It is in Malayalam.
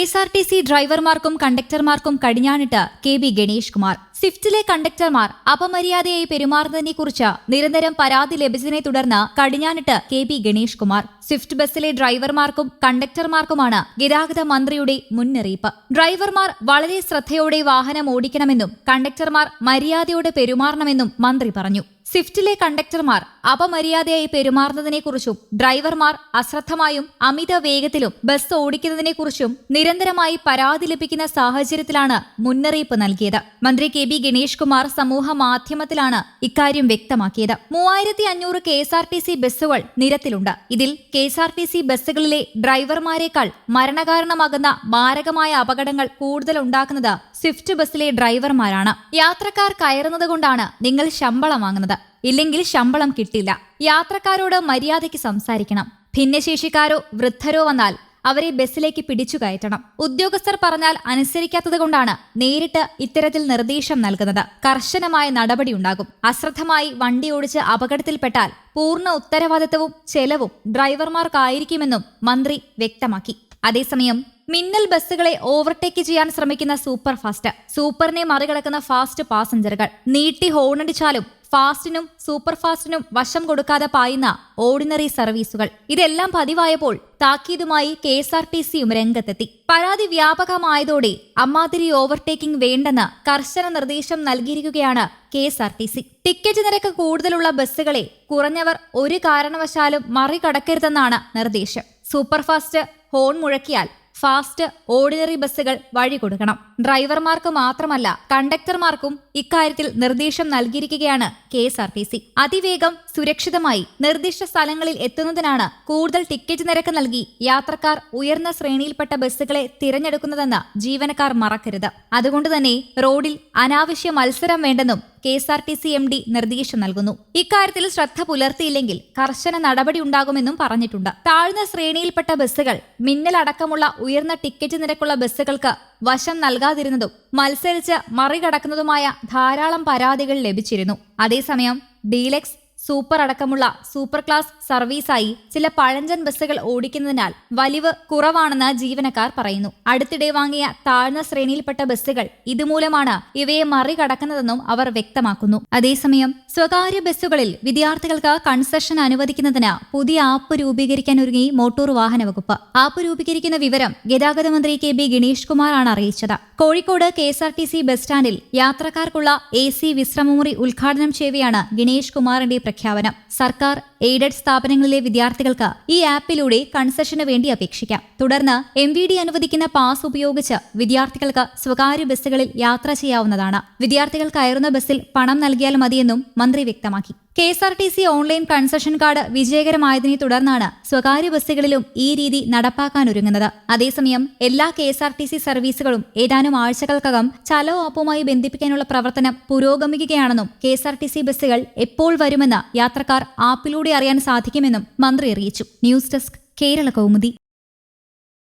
എസ് ആർ ടി സി ഡ്രൈവർമാർക്കും കണ്ടക്ടർമാർക്കും കടിഞ്ഞാണിട്ട് കെ ബി ഗണേഷ് കുമാർ. സ്വിഫ്റ്റിലെ കണ്ടക്ടർമാർ അപമര്യാദയായി പെരുമാറുന്നതിനെക്കുറിച്ച് നിരന്തരം പരാതി ലഭിച്ചതിനെ തുടർന്ന് കടിഞ്ഞാണിട്ട് K B Ganesh Kumar. Swift ബസ്സിലെ ഡ്രൈവർമാർക്കും കണ്ടക്ടർമാർക്കുമാണ് ഗതാഗത മന്ത്രിയുടെ മുന്നറിയിപ്പ്. ഡ്രൈവർമാർ വളരെ ശ്രദ്ധയോടെ വാഹനം ഓടിക്കണമെന്നും കണ്ടക്ടർമാർ മര്യാദയോടെ പെരുമാറണമെന്നും മന്ത്രി പറഞ്ഞു. സ്വിഫ്റ്റിലെ കണ്ടക്ടർമാർ അപമര്യാദയായി പെരുമാറുന്നതിനെക്കുറിച്ചും ഡ്രൈവർമാർ അശ്രദ്ധമായും അമിത വേഗത്തിലും ബസ് ഓടിക്കുന്നതിനെക്കുറിച്ചും നിരന്തരമായി പരാതി ലഭിക്കുന്ന സാഹചര്യത്തിലാണ് മുന്നറിയിപ്പ് നൽകിയത്. മന്ത്രി കെ ബി ഗണേഷ് കുമാർ സമൂഹ മാധ്യമത്തിലാണ് ഇക്കാര്യം വ്യക്തമാക്കിയത്. മൂവായിരത്തി അഞ്ഞൂറ് K S R T C ബസ്സുകൾ നിരത്തിലുണ്ട്. ഇതിൽ K S R T C ബസ്സുകളിലെ ഡ്രൈവർമാരെക്കാൾ മരണകാരണമാകുന്ന മാരകമായ അപകടങ്ങൾ കൂടുതൽ ഉണ്ടാക്കുന്നത് സ്വിഫ്റ്റ് ബസ്സിലെ ഡ്രൈവർമാരാണ്. യാത്രക്കാർ കയറുന്നത് കൊണ്ടാണ് നിങ്ങൾ ശമ്പളം വാങ്ങുന്നത്. ഇല്ലെങ്കിൽ ശമ്പളം കിട്ടില്ല. യാത്രക്കാരോട് മര്യാദയ്ക്ക് സംസാരിക്കണം. ഭിന്നശേഷിക്കാരോ വൃദ്ധരോ വന്നാൽ അവരെ ബസ്സിലേക്ക് പിടിച്ചു കയറ്റണം. ഉദ്യോഗസ്ഥർ പറഞ്ഞാൽ അനുസരിക്കാത്തത് കൊണ്ടാണ് നേരിട്ട് ഇത്തരത്തിൽ നിർദ്ദേശം നൽകുന്നത്. കർശനമായ നടപടിയുണ്ടാകും അശ്രദ്ധമായി വണ്ടി ഓടിച്ച് അപകടത്തിൽപ്പെട്ടാൽ പൂർണ ഉത്തരവാദിത്വവും ചെലവും ഡ്രൈവർമാർക്കായിരിക്കുമെന്നും മന്ത്രി വ്യക്തമാക്കി. അതേസമയം മിന്നൽ ബസ്സുകളെ ഓവർടേക്ക് ചെയ്യാൻ ശ്രമിക്കുന്ന സൂപ്പർ ഫാസ്റ്റ് സൂപ്പറിനെ മറികടക്കുന്ന ഫാസ്റ്റ് പാസഞ്ചറുകൾ നീട്ടി ഹോണടിച്ചാലും ഫാസ്റ്റിനും സൂപ്പർ ഫാസ്റ്റിനും വശം കൊടുക്കാതെ പായുന്ന ഓർഡിനറി സർവീസുകൾ. ഇതെല്ലാം പതിവായപ്പോൾ താക്കീതുമായി കെ എസ് ആർ ടി സിയും രംഗത്തെത്തി. പരാതി വ്യാപകമായതോടെ അമ്മാതിരി ഓവർടേക്കിംഗ് വേണ്ടെന്ന് കർശന നിർദ്ദേശം നൽകിയിരിക്കുകയാണ് K S R T C. Ticket നിരക്ക് കൂടുതലുള്ള ബസ്സുകളെ കുറഞ്ഞവർ ഒരു കാരണവശാലും മറികടക്കരുതെന്നാണ് നിർദ്ദേശം. സൂപ്പർഫാസ്റ്റ് ഹോൺ മുഴക്കിയാൽ ഫാസ്റ്റ് ഓർഡിനറി ബസ്സുകൾ വഴി കൊടുക്കണം. ഡ്രൈവർമാർക്ക് മാത്രമല്ല കണ്ടക്ടർമാർക്കും ഇക്കാര്യത്തിൽ നിർദ്ദേശം നൽകിയിരിക്കുകയാണ് K S R T C. അതിവേഗം സുരക്ഷിതമായി നിർദ്ദിഷ്ട സ്ഥലങ്ങളിൽ എത്തുന്നതിനാണ് കൂടുതൽ ടിക്കറ്റ് നിരക്ക് നൽകി യാത്രക്കാർ ഉയർന്ന ശ്രേണിയിൽപ്പെട്ട ബസ്സുകളെ തിരഞ്ഞെടുക്കുന്നതെന്ന് ജീവനക്കാർ മറക്കരുത്. അതുകൊണ്ട് തന്നെ റോഡിൽ അനാവശ്യ മത്സരം വേണ്ടെന്നും K S R T C M D നിർദ്ദേശം നൽകുന്നു. ഇക്കാര്യത്തിൽ ശ്രദ്ധ പുലർത്തിയില്ലെങ്കിൽ കർശന നടപടി ഉണ്ടാകുമെന്നും പറഞ്ഞിട്ടുണ്ട്. താഴ്ന്ന ശ്രേണിയിൽപ്പെട്ട ബസ്സുകൾ മിന്നലടക്കമുള്ള ഉയർന്ന ടിക്കറ്റ് നിരക്കുള്ള ബസ്സുകൾക്ക് വശം നൽകാതിരുന്നതും മത്സരിച്ച് മറികടക്കുന്നതുമായ ധാരാളം പരാതികൾ ലഭിച്ചിരുന്നു. അതേസമയം ഡീലക്സ് സൂപ്പർ അടക്കമുള്ള സൂപ്പർ ക്ലാസ് സർവീസായി ചില പഴഞ്ചൻ ബസ്സുകൾ ഓടിക്കുന്നതിനാൽ വലിവ് കുറവാണെന്ന് ജീവനക്കാർ പറയുന്നു. അടുത്തിടെ വാങ്ങിയ താഴ്ന്ന ശ്രേണിയിൽപ്പെട്ട ബസ്സുകൾ ഇതുമൂലമാണ് ഇവയെ മറികടക്കുന്നതെന്നും അവർ വ്യക്തമാക്കുന്നു. അതേസമയം സ്വകാര്യ ബസ്സുകളിൽ വിദ്യാർത്ഥികൾക്ക് കൺസെഷൻ അനുവദിക്കുന്നതിന് പുതിയ ആപ്പ് രൂപീകരിക്കാൻ ഒരുങ്ങി മോട്ടോർ വാഹന വകുപ്പ്. ആപ്പ് രൂപീകരിക്കുന്ന വിവരം ഗതാഗത മന്ത്രി കെ ബി ഗണേഷ് കുമാറാണ് അറിയിച്ചത്. Kozhikode K S R T C bus സ്റ്റാൻഡിൽ യാത്രക്കാർക്കുള്ള എ സി വിശ്രമമുറി ഉദ്ഘാടനം ചെയ്യവെയാണ് ഗണേഷ് കുമാറിന്റെ പ്രഖ്യാപനം. സർക്കാർ എയ്ഡഡ് സ്ഥാപനങ്ങളിലെ വിദ്യാർത്ഥികൾക്ക് ഈ ആപ്പിലൂടെ കൺസെഷന് വേണ്ടി അപേക്ഷിക്കാം. തുടർന്ന് എം വി ഡി അനുവദിക്കുന്ന പാസ് ഉപയോഗിച്ച് വിദ്യാർത്ഥികൾക്ക് സ്വകാര്യ ബസ്സുകളിൽ യാത്ര ചെയ്യാവുന്നതാണ്. വിദ്യാർത്ഥികൾ കയറുന്ന ബസ്സിൽ പണം നൽകിയാൽ മതിയെന്നും മന്ത്രി വ്യക്തമാക്കി. K S R T C online concession card വിജയകരമായതിനെ തുടർന്നാണ് സ്വകാര്യ ബസ്സുകളിലും ഈ രീതി നടപ്പാക്കാനൊരുങ്ങുന്നത്. അതേസമയം എല്ലാ K S R T C സർവീസുകളും ഏതാനും ആഴ്ചകൾക്കകം ചലോ ആപ്പുമായി ബന്ധിപ്പിക്കാനുള്ള പ്രവർത്തനം പുരോഗമിക്കുകയാണെന്നും K S R T C ബസ്സുകൾ എപ്പോൾ വരുമെന്ന് യാത്രക്കാർ ആപ്പിലൂടെ അറിയാൻ സാധിക്കുമെന്നും മന്ത്രി അറിയിച്ചു. News desk Kerala Kaumudi.